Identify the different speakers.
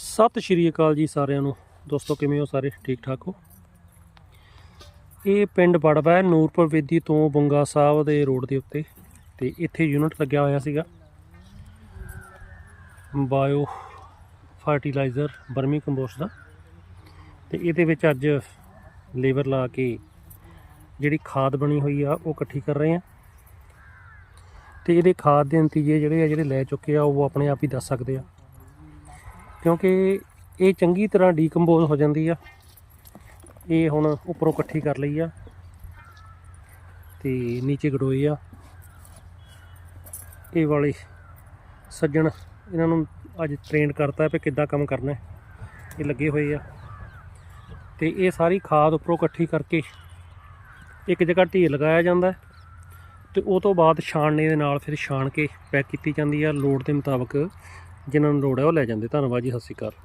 Speaker 1: ਸਤਿ ਸ਼੍ਰੀ ਅਕਾਲ ਜੀ ਸਾਰਿਆਂ ਨੂੰ। ਦੋਸਤੋ, ਕਿਵੇਂ ਹੋ ਸਾਰੇ? ਠੀਕ ਠਾਕ ਹੋ? ਇਹ ਪਿੰਡ ਬੜਵਾ ਹੈ, ਨੂਰਪੁਰ ਵੇਦੀ ਤੋਂ ਬੰਗਾ ਸਾਹਿਬ ਦੇ ਰੋਡ ਦੇ ਉੱਤੇ। ਤੇ ਇੱਥੇ ਯੂਨਿਟ ਲੱਗਿਆ ਹੋਇਆ ਸੀਗਾ। ਬਾਇਓ ਫਰਟੀਲਾਈਜ਼ਰ, ਬਰਮੀ ਕੰਪੋਸਟ ਦਾ। ਤੇ ਇਹਦੇ ਵਿੱਚ ਅੱਜ ਲੇਬਰ ਲਾ ਕੇ ਜਿਹੜੀ ਖਾਦ ਬਣੀ ਹੋਈ ਆ, ਉਹ ਇਕੱਠੀ ਕਰ ਰਹੇ ਆ। ਤੇ ਇਹਦੇ ਖਾਦ ਦੇ ਨਤੀਜੇ ਜਿਹੜੇ ਆ, ਜਿਹੜੇ ਲੈ ਚੁੱਕੇ ਆ, ਉਹ ਆਪਣੇ ਆਪ ਹੀ ਦੱਸ ਸਕਦੇ ਆ। ਕਿਉਂਕਿ ਇਹ ਚੰਗੀ ਤਰ੍ਹਾਂ ਡੀਕੰਪੋਜ਼ ਹੋ ਜਾਂਦੀ ਆ। ਇਹ ਹੁਣ ਉੱਪਰੋਂ ਇਕੱਠੀ ਕਰ ਲਈ ਆ ਤੇ ਨੀਚੇ ਗੜੋਏ ਆ। ਇਹ ਵਾਲੇ ਸੱਜਣ ਇਹਨਾਂ ਨੂੰ ਅੱਜ ਟ੍ਰੇਨ ਕਰਤਾ ਵੀ ਕਿੱਦਾਂ ਕੰਮ ਕਰਨਾ ਇਹ ਲੱਗੇ ਹੋਏ ਆ। ਤੇ ਇਹ ਸਾਰੀ ਖਾਦ ਉੱਪਰੋਂ ਇਕੱਠੀ ਕਰਕੇ ਇੱਕ ਜਗ੍ਹਾ ਢੇਰ ਲਗਾਇਆ ਜਾਂਦਾ ਹੈ ਤੇ ਉਹ ਤੋਂ ਬਾਅਦ ਛਾਣਨੇ ਦੇ ਨਾਲ ਫਿਰ ਛਾਣ ਕੇ ਪੈਕ ਕੀਤੀ ਜਾਂਦੀ ਆ। ਲੋੜ ਦੇ ਮੁਤਾਬਕ ਜਿਨ੍ਹਾਂ ਨੂੰ ਲੋੜ ਹੈ ਉਹ ਲੈ ਜਾਂਦੇ। ਧੰਨਵਾਦ ਜੀ ਸਤਿ ਸ਼੍ਰੀ ਅਕਾਲ।